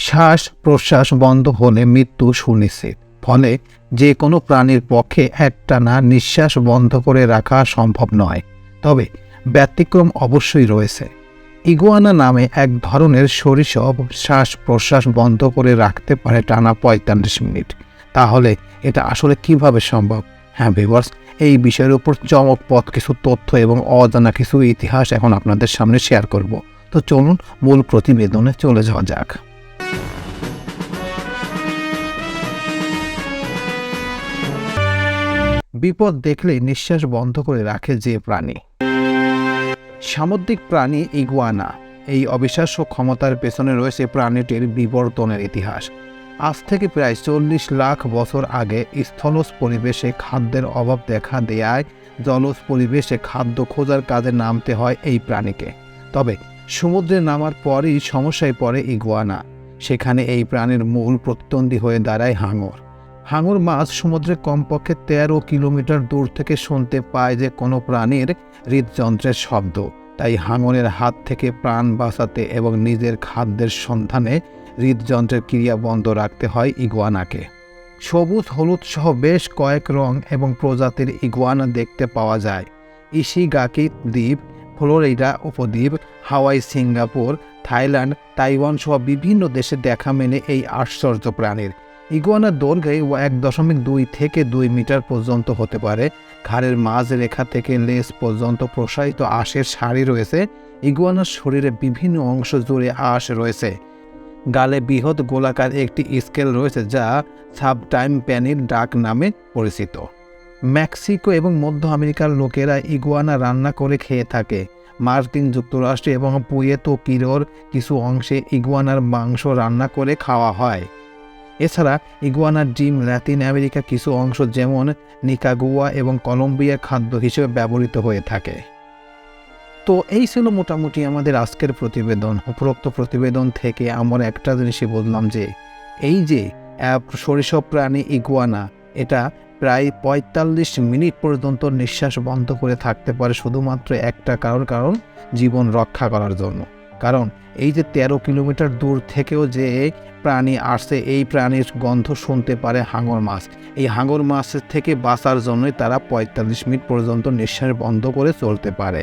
শ্বাস প্রশ্বাস বন্ধ হলে মৃত্যু সুনিশ্চিত। ফলে যে কোনো প্রাণীর পক্ষে একটানা নিঃশ্বাস বন্ধ করে রাখা সম্ভব নয়। তবে ব্যতিক্রম অবশ্যই রয়েছে। ইগুয়ানা নামে এক ধরনের সরিসব শ্বাস প্রশ্বাস বন্ধ করে রাখতে পারে টানা পঁয়তাল্লিশ মিনিট। তাহলে এটা আসলে কীভাবে সম্ভব? হ্যাঁ ভিভার্স এই বিষয়ের উপর চমকপথ কিছু তথ্য এবং অজানা কিছু ইতিহাস এখন আপনাদের সামনে শেয়ার করব। তো চলুন মূল প্রতিবেদনে চলে যাওয়া যাক। বিপদ দেখলে নিঃশ্বাস বন্ধ করে রাখে যে প্রাণী। সামুদ্রিক প্রাণী ইগুয়ানা। এই অবিশ্বাস্য ক্ষমতার পেছনে রয়েছে প্রাণীটির বিবর্তনের ইতিহাস। আজ থেকে প্রায় চল্লিশ লাখ বছর আগে স্থলজ পরিবেশে খাদ্যের অভাব দেখা দেয়ায় জলজ পরিবেশে খাদ্য খোঁজার কাজে নামতে হয় এই প্রাণীকে। তবে সমুদ্রে নামার পরই সমস্যায় পড়ে ইগুয়ানা। সেখানে এই প্রাণীর মূল প্রতিদ্বন্দ্বী হয়ে দাঁড়ায় হাঙর। হাঙর মাছ সমুদ্রে কমপক্ষে তেরো কিলোমিটার দূর থেকে শুনতে পায় যে কোনো প্রাণীর হৃদযন্ত্রের শব্দ। তাই হাঙরের হাত থেকে প্রাণ বাঁচাতে এবং নিজের খাদ্যের সন্ধানে হৃদযন্ত্রের ক্রিয়া বন্ধ রাখতে হয় ইগুয়ানাকে। সবুজ, হলুদ সহ বেশ কয়েক রং এবং প্রজাতির ইগুয়ানা দেখতে পাওয়া যায়। ইশিগাকি দ্বীপ, ফ্লোরিডা উপদ্বীপ, হাওয়াই সিঙ্গাপুর, থাইল্যান্ড, তাইওয়ান সহ বিভিন্ন দেশে দেখা মেনে এই আশ্চর্য প্রাণীর। ইগুয়ানার দৈর্ঘ্যে এক দশমিক দুই থেকে দুই মিটার পর্যন্ত হতে পারে। ঘাড়ের মাঝ রেখা থেকে লেস পর্যন্ত প্রসারিত আঁশের সারি রয়েছে। ইগুয়ানার শরীরে বিভিন্ন অংশ জুড়ে আঁশ রয়েছে। গালে বৃহৎ গোলাকার একটি স্কেল রয়েছে যা সাবটাইম প্যানির ডাক নামে পরিচিত। মেক্সিকো এবং মধ্য আমেরিকার লোকেরা ইগুয়ানা রান্না করে খেয়ে থাকে। মার্কিন যুক্তরাষ্ট্র এবং পুয়েতো কিরোর কিছু অংশে ইগুয়ানার মাংস রান্না করে খাওয়া হয়। এছাড়া ইগুয়ানার ডিম ল্যাতিন আমেরিকা কিছু অংশ যেমন নিকাগুয়া এবং কলম্বিয়ার খাদ্য হিসেবে ব্যবহৃত হয়ে থাকে। তো এই ছিল মোটামুটি আমাদের আজকের প্রতিবেদন, উপরোক্ত প্রতিবেদন থেকে আমরা একটা জিনিসই বললাম যে এই যে সরিষব প্রাণী ইগুয়ানা, এটা প্রায় পঁয়তাল্লিশ মিনিট পর্যন্ত নিঃশ্বাস বন্ধ করে থাকতে পারে শুধুমাত্র একটা কারণ কারণ জীবন রক্ষা করার জন্য। কারণ এই যে তেরো কিলোমিটার দূর থেকেও যে প্রাণী আসছে, এই প্রাণীর গন্ধ শুনতে পারে হাঙর মাছ। এই হাঙর মাছের থেকে বাঁচার জন্যই তারা পঁয়তাল্লিশ মিনিট পর্যন্ত নিঃশ্বাস বন্ধ করে চলতে পারে।